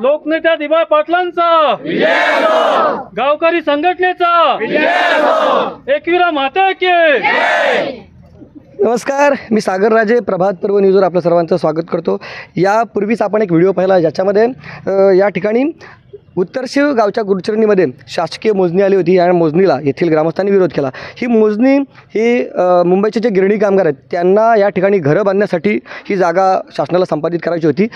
लोकनेत्या दिबा पाटलांचा. गावकरी संघटनेचा. एकविरा माता के नमस्कार मी सागर राजे प्रभात पर्व न्यूजवर आपलं सर्वांचं स्वागत करतो. यापूर्वीच आपण एक व्हिडिओ पाहिला ज्याच्यामध्ये या ठिकाणी उत्तरशिव गावच्या गुरुचरणीमध्ये शासकीय मोजणी आली होती आणि मोजणीला येथील ग्रामस्थांनी विरोध केला. ही मोजणी ही मुंबईचे जे गिरणी कामगार आहेत त्यांना या ठिकाणी घरं बांधण्यासाठी ही जागा शासनाला संपादित करायची होती.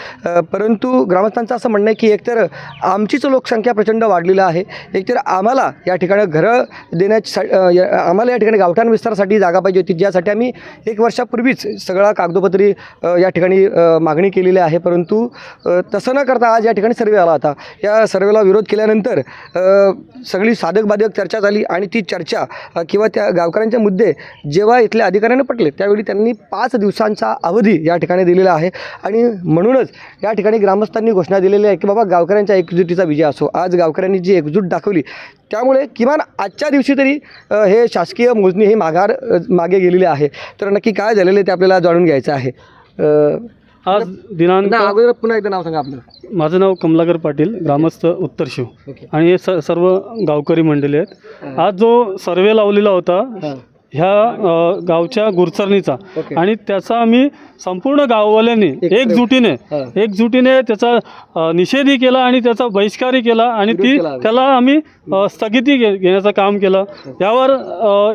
परंतु ग्रामस्थांचं असं म्हणणं आहे की एकतर आमचीच लोकसंख्या प्रचंड वाढलेली आहे एकतर आम्हाला या ठिकाणी घरं देण्याची सा- या- आम्हाला या ठिकाणी गावठाण विस्तारासाठी जागा पाहिजे होती ज्यासाठी आम्ही एक वर्षापूर्वीच सगळा कागदोपत्री या ठिकाणी मागणी केलेली आहे. परंतु तसं न करता आज या ठिकाणी सर्वे आला होता. या सर्वेला विरोध केल्यानंतर सगळी साधक बाधक चर्चा झाली आणि ती चर्चा किंवा त्या गावकऱ्यांचे मुद्दे जेव्हा इथल्या अधिकाऱ्यांना पटले त्यावेळी त्यांनी पाच दिवसांचा अवधी या ठिकाणी दिलेला आहे. आणि म्हणूनच या ठिकाणी ग्रामस्थांनी घोषणा दिलेली आहे की बाबा गावकऱ्यांच्या एकजुटीचा विजय असो. आज गावकऱ्यांनी जी एकजूट दाखवली त्यामुळे किमान आजच्या दिवशी तरी हे शासकीय मोजणी ही माघार मागे गेलेली आहे. तर नक्की काय झालेलं आहे ते आपल्याला जाणून घ्यायचं आहे. आज दिनांक नाही, अगोदर पुन्हा एकदा नाव सांगा आपलं. माझं नाव कमलाकर पाटील ग्रामस्थ उत्तर शिव. ओके. आणि हे स सर्व गावकरी मंडळी आहेत. आज जो सर्वे लावलेला होता हां. ह्या गावच्या गुरचरणीचा. आणि त्याचा आम्ही संपूर्ण गाववाल्यांनी एकजुटीने. एकजुटीने त्याचा निषेधही केला आणि त्याचा बहिष्कारही केला आणि ती. त्याला आम्ही स्थगिती घे घेण्याचं काम केलं यावर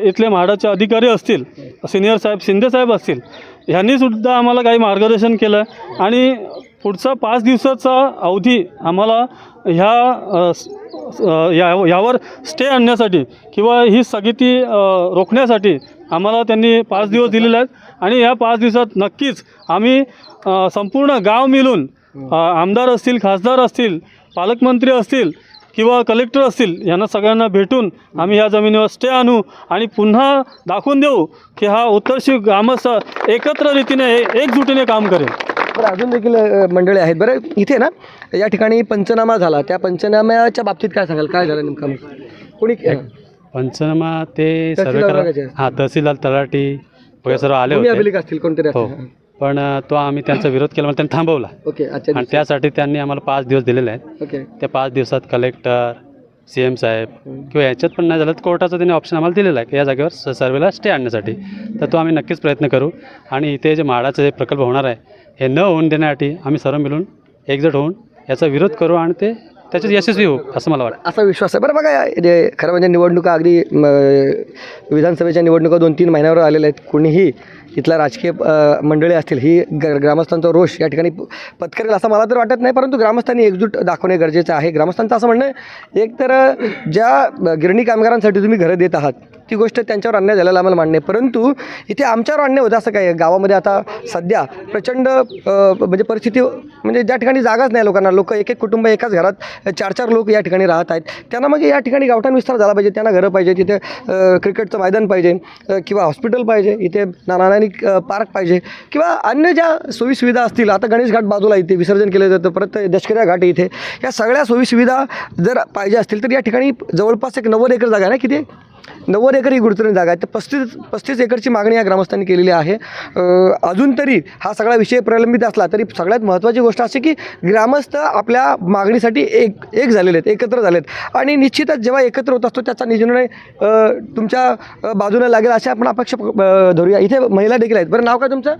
इथले म्हाडाचे अधिकारी असतील सिनियर साहेब शिंदे साहेब असतील ह्यांनी सुद्धा आम्हाला काही मार्गदर्शन केलं आणि पुढचा पाच दिवसाचा अवधी आम्हाला ह्या या यावर स्टे आणण्यासाठी किंवा ही स्थगिती रोखण्यासाठी आम्हाला त्यांनी पाच दिवस दिलेले आहेत. आणि या पाच दिवसात नक्कीच आम्ही संपूर्ण गाव मिळून आमदार असतील खासदार असतील पालकमंत्री असतील किंवा कलेक्टर असतील यांना सगळ्यांना भेटून आम्ही ह्या जमिनीवर स्टे आणू आणि पुन्हा दाखवून देऊ की हा उत्तरशी ग्रामस्थ एकत्र रीतीने एकजुटीने काम करेल. बरं अजून देखील मंडळी आहेत. बरं इथे ना या ठिकाणी पंचनामा झाला. त्या पंचनाम्याच्या बाबतीत काय सांगाल? काय झालं नेमकं? कोणी पंचनामा ते सर्वे. हां तहसीलदार तलाठी वगैरे सर्व आले होते. असतील कोणतरी हो. पण तो आम्ही त्यांचा विरोध केला त्यांनी थांबवला. ओके आणि त्यासाठी त्यांनी आम्हाला पाच दिवस दिलेले आहेत. ओके. त्या पाच दिवसात कलेक्टर सी एम साहेब किंवा याच्यात पण नाही झालं तर कोर्टाचा त्यांनी ऑप्शन आम्हाला दिलेला आहे की या जागेवर स सर्वेला स्टे आणण्यासाठी. तर तो आम्ही नक्कीच प्रयत्न करू. आणि इथे जे म्हाडाचं जे प्रकल्प होणार आहे हे न होऊन देण्यासाठी आम्ही सर्व मिळून एकजट होऊन याचा विरोध करू आणि ते त्याच्यात यशस्वी होऊ असं मला वाटतं. असा विश्वास आहे. बरं बघा या- जे खरं म्हणजे निवडणुका अगदी म, विधानसभेच्या निवडणुका दोन तीन महिन्यावर आलेल्या आहेत. कुणीही इथला राजकीय मंडळी असतील ही ग ग्रामस्थांचा रोष या ठिकाणी पत्करेल असं मला तर वाटत नाही परंतु ग्रामस्थांनी एकजूट दाखवणे गरजेचं आहे. ग्रामस्थांचं असं म्हणणं आहे एक तर ज्या गिरणी कामगारांसाठी तुम्ही घरं देत आहात ती गोष्ट त्यांच्यावर अन्याय झालेला आम्हाला मान्य आहे. परंतु इथे आमच्यावर अन्याय होतं असं काय आहे? गावामध्ये आता सध्या प्रचंड म्हणजे परिस्थिती म्हणजे ज्या ठिकाणी जागाच नाही लोकांना लोक एक एक कुटुंब एकाच घरात चार चार लोक या ठिकाणी राहत आहेत. त्यांना मग या ठिकाणी गावठाण विस्तार झाला पाहिजे त्यांना घरं पाहिजे तिथे क्रिकेटचं मैदान पाहिजे किंवा हॉस्पिटल पाहिजे इथे नाना नानानी पार्क पाहिजे. किंवा अन्य ज्या सोयीसुविधा असतील आता गणेश घाट बाजूला इथे विसर्जन केलं जातं परत दशकऱ्या घाट इथे या सगळ्या सोयीसुविधा जर पाहिजे असतील तर या ठिकाणी जवळपास एक नव्वद एकर जागा आहे ना किती? नव्वद एकर ही गुरुत्वनी जागा आहे. तर पस्तीस पस्तीस एकरची मागणी या ग्रामस्थांनी केलेली आहे. अजून तरी हा सगळा विषय प्रलंबित असला तरी सगळ्यात महत्त्वाची गोष्ट अशी की ग्रामस्थ आपल्या मागणीसाठी एक एक झालेले आहेत एकत्र झाले आहेत आणि निश्चितच जेव्हा एकत्र होत असतो त्याचा निर्णय तुमच्या बाजूला लागेल अशा आपण अपेक्षा धरूया. इथे महिला देखील आहेत. बरं नाव काय तुमचं?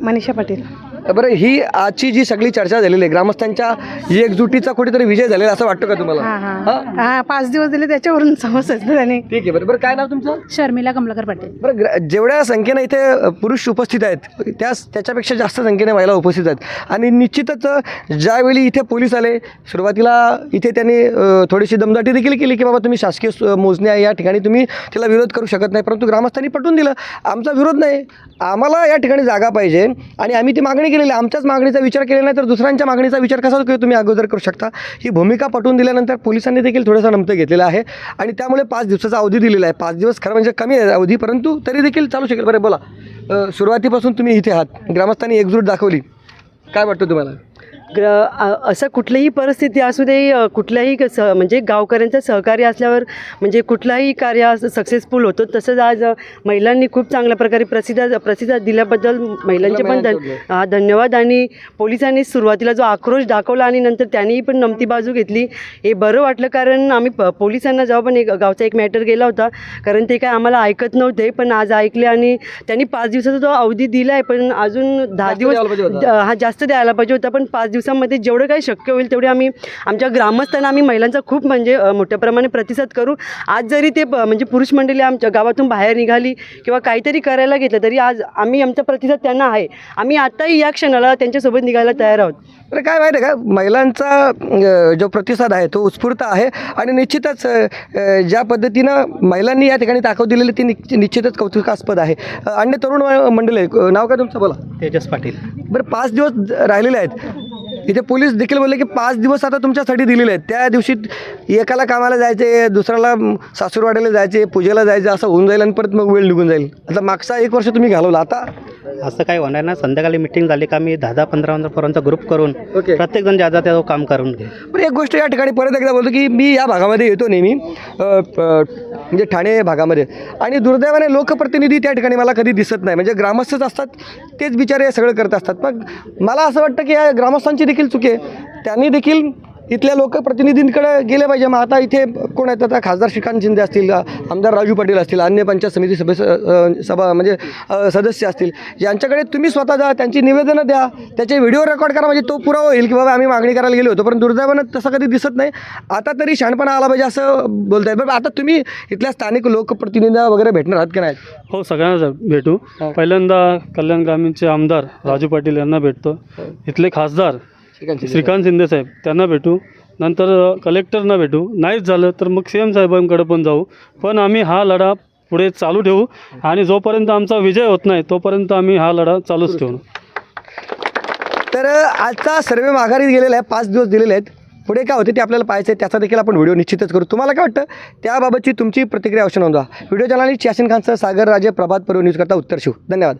मनीषा पाटील. बरं ही आजची जी सगळी चर्चा झालेली आहे ग्रामस्थांच्या एकजुटीचा कुठेतरी विजय झालेला असं वाटतं का तुम्हाला? हा हा? हा? हा पाच दिवस दिले त्याच्यावरून समजत त्याने ठीक आहे बरं बरं काय नाव तुमचं? शर्मिला कमलाकर पाटील. बरं ग्र जेवढ्या संख्येनं इथे अ, पुरुष उपस्थित आहेत त्या त्याच्यापेक्षा जास्त संख्येने महिला उपस्थित आहेत. आणि निश्चितच अ, ज्यावेळी इथे पोलीस आले सुरुवातीला इथे त्यांनी अ, थोडीशी दमदाटी देखील केली की बाबा तुम्ही शासकीय सु- मोजणी आहे या ठिकाणी तुम्ही त्याला विरोध करू शकत नाही परंतु ग्रामस्थांनी पटवून दिलं. आमचा विरोध नाही. आम्हाला या ठिकाणी जागा पाहिजे आणि आम्ही ती मागणी केलेली आमच्याच मागणीचा विचार केला नाही तर दुसऱ्यांच्या मागणीचा विचार कसा करू तुम्ही अगोदर करू शकता. ही भूमिका पटवून दिल्यानंतर पोलिसांनी देखील थोडासा नमतं घेतलेला आहे. आणि त्यामुळे पाच दिवसाचा अवधी दिलेला आहे. पाच दिवस खरं म्हणजे कमी आहे अवधी परंतु तरी देखील चालू शकेल. बरं बोला. सुरुवातीपासून तुम्ही इथे आहात. ग्रामस्थांनी एकजूट दाखवली. काय वाटतं तुम्हाला? ग्र असं कुठलीही परिस्थिती असू दे कुठल्याही क- स म्हणजे गावकऱ्यांचं सहकार्य असल्यावर म्हणजे कुठलाही कार्य सक्सेसफुल होतो. तसंच आज महिलांनी खूप चांगल्या प्रकारे प्रतिसाद प्रतिसाद दिल्याबद्दल महिलांचे पण धन हा, धन्यवाद. आणि पोलिसांनी सुरुवातीला जो आक्रोश दाखवला आणि नंतर त्यांनीही पण नमती बाजू घेतली. हे बरं वाटलं कारण आम्ही प पोलिसांना जेव्हा पण एक गावचा एक मॅटर गेला होता कारण ते काय आम्हाला ऐकत नव्हते पण आज ऐकले आणि त्यांनी पाच दिवसाचा जो अवधी दिला आहे पण अजून दहा दिवस हा जास्त द्यायला पाहिजे होता पण पाच दिवसामध्ये जेवढं काही शक्य होईल तेवढे आम्ही आमच्या ग्रामस्थांना आम्ही महिलांचा खूप म्हणजे मोठ्या प्रमाणे प्रतिसाद करू. आज जरी ते प- म्हणजे पुरुष मंडळी आमच्या गावातून बाहेर निघाली किंवा काहीतरी करायला घेतलं तरी आज आम्ही आमचा प्रतिसाद त्यांना आहे. आम्ही आताही या क्षणाला त्यांच्यासोबत निघायला तयार आहोत. तर काय माहिती आहे का? महिलांचा जो प्रतिसाद आहे तो उत्स्फूर्त आहे आणि निश्चितच ज्या पद्धतीनं महिलांनी या ठिकाणी ताकद दिलेली ती निश्च- निश्चितच कौतुकास्पद आहे. अन्य तरुण मंडळी नाव काय तुमचं? बोला. तेजस पाटील. बरं पाच दिवस राहिलेले आहेत. इथे पोलीस देखील बोलले की पाच दिवस आता तुमच्यासाठी दिलेले आहेत. त्या दिवशी एकाला कामाला जायचे दुसऱ्याला सासूरवाड्याला जायचे पूजेला जायचं असं होऊन जाईल आणि परत मग वेळ निघून जाईल. आता मागचा एक वर्ष तुम्ही घालवला. आता असं काही होणार ना संध्याकाळी मिटिंग झाली का मी दहा दहा पंधरा पंधरापर्यंत ग्रुप करून ओके प्रत्येक जण ज्याचा त्या काम करून घे पण एक गोष्ट या ठिकाणी परत एकदा बोलतो की मी या भागामध्ये येतो नेहमी अ, प- म्हणजे ठाणे भागामध्ये. आणि दुर्दैवाने लोकप्रतिनिधी त्या ठिकाणी मला कधी दिसत नाही. म्हणजे ग्रामस्थच असतात तेच बिचारे हे सगळं करत असतात. मग मला असं वाटतं की या ग्रामस्थांची देखील चुकी आहे. त्यांनी देखील इथल्या लोकप्रतिनिधींकडे गेले पाहिजे. मग आता इथे कोण आहेत? आता खासदार श्रीकांत शिंदे असतील आमदार राजू पाटील असतील अन्य पंचायत समिती अ, सभा म्हणजे सदस्य असतील. यांच्याकडे तुम्ही स्वतः जा त्यांची निवेदनं द्या त्याचे व्हिडिओ रेकॉर्ड करा म्हणजे तो पुरावा होईल की बाबा आम्ही मागणी करायला गेलो होतो पण दुर्दैवानं तसं कधी दिसत नाही. आता तरी शहाणपणा आला पाहिजे असं बोलताय बरं आता तुम्ही इथल्या स्थानिक लोकप्रतिनिधी वगैरे भेटणार आहात की नाही? हो सगळ्यांना भेटू. पहिल्यांदा कल्याण ग्रामीणचे आमदार राजू पाटील यांना भेटतो. इथले खासदार श्रीकांत शिंदे. साहेब. त्यांना भेटू. नंतर कलेक्टरना भेटू. नाहीच झालं तर मग सी एम साहेबांकडे पण जाऊ. पण आम्ही हा लढा पुढे चालू ठेवू. आणि जोपर्यंत आमचा विजय होत नाही तोपर्यंत आम्ही हा लढा चालूच ठेवू. तर आजचा सर्वे माघारी गेलेला आहे. पाच दिवस दिलेले आहेत. पुढे काय होते ते आपल्याला पाहायचं आहे. त्याचा देखील आपण व्हिडिओ निश्चितच करू. तुम्हाला काय वाटतं? त्याबाबतची तुमची प्रतिक्रिया अवश्य नोंदवा. व्हिडिओ चॅनल यासिन खानसह सागर राजे प्रभात पर्व न्यूज करता उत्तर शिव. धन्यवाद.